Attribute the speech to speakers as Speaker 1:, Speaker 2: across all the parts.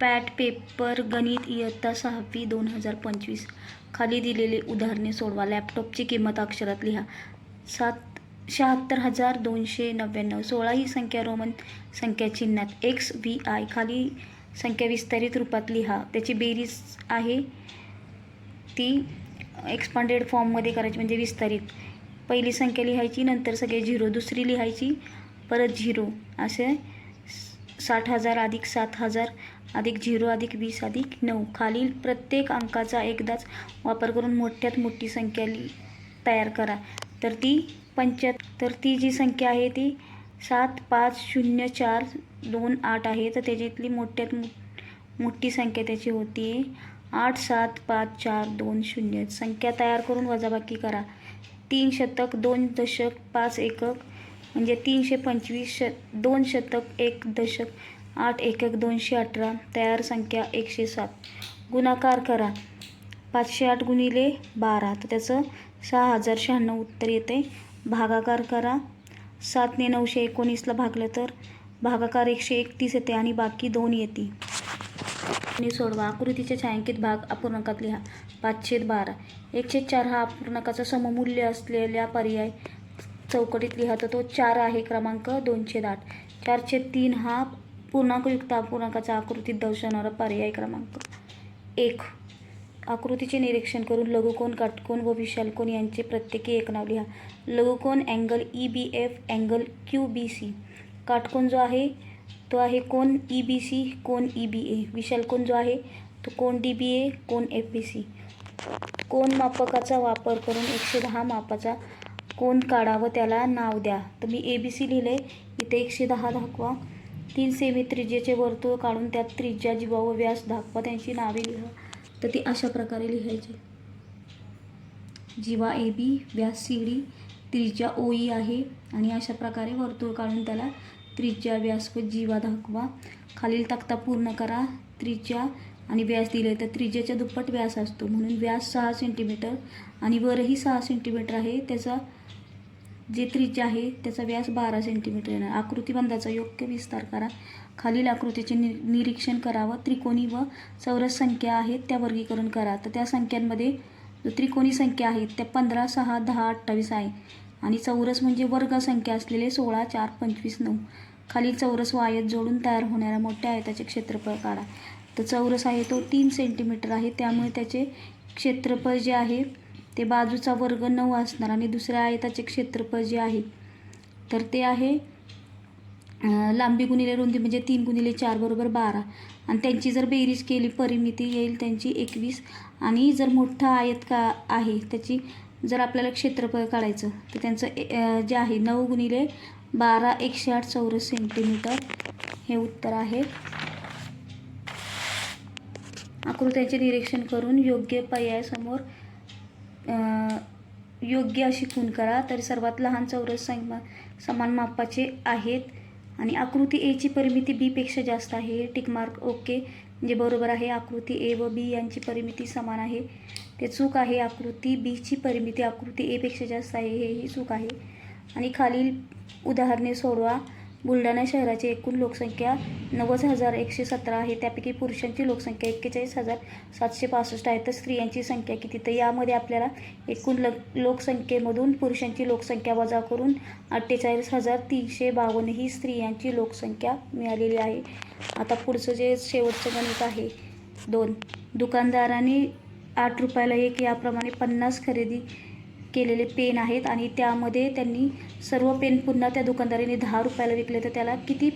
Speaker 1: पॅट paper गणित इयत्ता सहावी दोन हजार पंचवीस. खाली दिलेली उदाहरणे सोडवा. लॅपटॉपची किंमत अक्षरात लिहा. सात शहात्तर हजार दोनशे नव्याण्णव. सोळा ही संख्या रोमन संख्या चिन्हात एक्स व्ही आय खाली संख्या विस्तारित रूपात लिहा. त्याची बेरीज आहे. ती एक्सपांडेड फॉर्ममध्ये करायची म्हणजे विस्तारित. पहिली संख्या लिहायची नंतर सगळे झिरो. दुसरी लिहायची परत झिरो. असे साठ हजार अधिक सात हजार अधिक झिरो अधिक वीस अधिक नऊ. खालील प्रत्येक अंकाचा एकदाच वापर करून मोठ्यात मोठी संख्या लि तयार करा. तर ती पंच्याहत्तर तर ती जी संख्या आहे ती सात पाच शून्य चार दोन आठ आहे. तर त्याच्यातली मोठ्यात मोठी संख्या त्याची होती. आठ सात पाच चार दोन शून्य. संख्या तयार करून वजाबाकी करा. तीन शतक दोन दशक पाच एकक. म्हणजे तीनशे पंचवीस श दोन शतक एक दशक. आठ एक एक दोनशे अठरा तयार संख्या एकशे सात. गुणाकार करा. पाचशे आठ गुणिले बारा तर त्याचं सहा हजार शहाण्णव उत्तर येते. भागाकार करा. सातने नऊशे एकोणीसला भागलं तर भागाकार एकशे एकतीस येते आणि बाकी दोन येते. आणि सोडवा. आकृतीचे छायांकित भाग अपूर्णांकात लिहा. पाचशे बारा. एकशे चार हा अपूर्णांकाचा सममूल्य असलेल्या पर्याय चौकटीत लिहा. तर तो चार आहे क्रमांक दोनशे आठ. चारशे तीन हा पूर्णांकयुक्त अपूर्णांकाच्या आकृतीत दर्शवणारा पर्याय क्रमांक एक. आकृतीचे निरीक्षण करून लघुकोन काटकोन व विशालकोन यांचे प्रत्येकी एक नाव लिहा. लघुकोन angle E B F angle Q B C काटकोन जो आहे तो आहे कोन ई बी सी कोन ई बी ए विशालकोन जो आहे तो कोन डी बी ए कोन एफ बी सी कोन मापकाचा वापर करून एकशे दहा मापाचा कोन काढा व त्याला नाव द्या. तर मी ए बी सी लिहिले इथे एकशे दहा दाखवा. तीन सेमी त्रिज्येचे वर्तुळ काढून त्यात त्रिज्या जीवा व व्यास दाखवा त्यांची नावे लिहा. तर ती अशा प्रकारे लिहायची. जीवा A B Vyas C D त्रिज्या ओ ई आहे. आणि अशा प्रकारे वर्तुळ काढून त्याला त्रिज्या व्यास व जीवा दाखवा. खालील तक्ता पूर्ण करा. त्रिज्या आणि व्यास दिले तर त्रिज्याच्या दुप्पट व्यास असतो. म्हणून व्यास सहा सेंटीमीटर आणि वरही सहा सेंटीमीटर आहे. त्याचा जे त्रिज्या आहे त्याचा व्यास बारा सेंटीमीटर येणार. आकृतीबंधाचा योग्य विस्तार करा. खालील आकृतीचे नि निरीक्षण करावं. त्रिकोणी व चौरस संख्या आहेत त्या वर्गीकरण करा. तर त्या संख्यांमध्ये त्रिकोणी संख्या आहेत त्या पंधरा सहा दहा अठ्ठावीस आहे. आणि चौरस म्हणजे वर्ग संख्या असलेले सोळा चार पंचवीस नऊ. खालील चौरस व आयत जोडून तयार होणाऱ्या मोठ्या आयताचे क्षेत्रफळ काढा. तर चौरस आहे तो तीन सेंटीमीटर आहे. त्यामुळे त्याचे क्षेत्रफळ जे आहे ते बाजूचा वर्ग नऊ असणार आणि दुसऱ्या आयताचे क्षेत्रफळ जे आहे तर ते आहे लांबी गुणिले रुंदी म्हणजे तीन गुणिले चार बरोबर बारा. आणि त्यांची जर बेरीज केली परिमिती येईल त्यांची एकवीस. आणि जर मोठा आयत का आहे त्याची जर आपल्याला क्षेत्रफळ काढायचं तर त्यांचं ए- जे आहे नऊ गुणिले बारा एकशे आठ चौरस सेंटीमीटर. हे उत्तर आहे. आकृत्याचे निरीक्षण करून योग्य पर्यायासमोर योग्य अशी खूण करा तर सर्वात लहान चौरस समा समान मापाचे आहेत. आणि आकृती एची परिमिती बीपेक्षा जास्त आहे. टिकमार्क ओके म्हणजे बरोबर आहे आकृती ए व बी यांची परिमिती समान आहे. ते चूक आहे आकृती बीची परिमिती आकृती एपेक्षा जास्त आहे हे ही चूक आहे. आणि खालील उदाहरणे सोडवा. बुलढाणा शहराची एकूण लोकसंख्या नव्वद हजार एकशे सतरा आहे. त्यापैकी पुरुषांची लोकसंख्या एक्केचाळीस हजार सातशे पासष्ट आहे. तर स्त्रियांची संख्या किती? तर यामध्ये आपल्याला एकूण ल लोकसंख्येमधून पुरुषांची लोकसंख्या वजा करून अठ्ठेचाळीस हजार तीनशे बावन्न ही स्त्रियांची लोकसंख्या मिळालेली आहे. आता पुढचं जे शेवटचं गणित आहे दोन. दुकानदाराने आठ रुपयाला एक याप्रमाणे पन्नास खरेदी केलेले पेन आहेत आणि त्यामध्ये त्यांनी सर्व पेन पुन्हा त्या दुकानदाराने दहा रुपयाला विकले. तर त्याला किती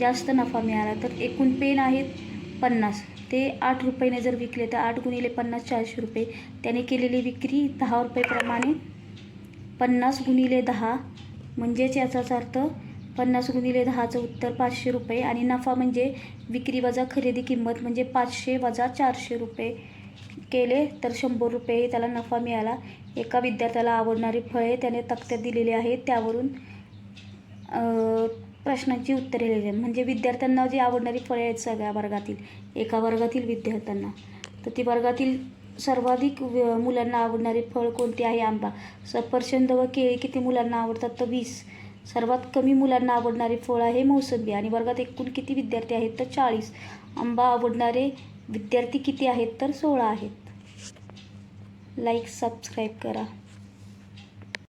Speaker 1: जास्त नफा मिळाला? तर एकूण पेन आहेत पन्नास. ते आठ रुपयाने जर विकले तर आठ गुणिले पन्नास चारशे रुपये. त्याने केलेली विक्री दहा रुपयेप्रमाणे पन्नास गुणिले दहा. म्हणजेच याचाच अर्थ पन्नास गुणिले दहाचं उत्तर पाचशे रुपये आणि नफा म्हणजे विक्री वजा खरेदी किंमत म्हणजे पाचशे वजा चारशे रुपये केले तर शंभर रुपये त्याला नफा मिळाला. एका विद्यार्थ्याला आवडणारी फळे त्याने तक्त्यात दिलेली आहेत. त्यावरून प्रश्नांची उत्तरे लिहिली. म्हणजे विद्यार्थ्यांना जी आवडणारी फळे आहेत सगळ्या वर्गातील एका वर्गातील विद्यार्थ्यांना. तर ती वर्गातील सर्वाधिक व- मुलांना आवडणारे फळ कोणते आहे? आंबा. सफरचंद व केळी किती मुलांना आवडतात? तर वीस. सर्वात कमी मुलांना आवडणारे फळ आहे मोसंबी. आणि वर्गात एकूण किती विद्यार्थी आहेत? तर चाळीस. आंबा आवडणारे विद्यार्थी किती आहेत? तर सोळा आहेत. लाईक सबस्क्राईब करा.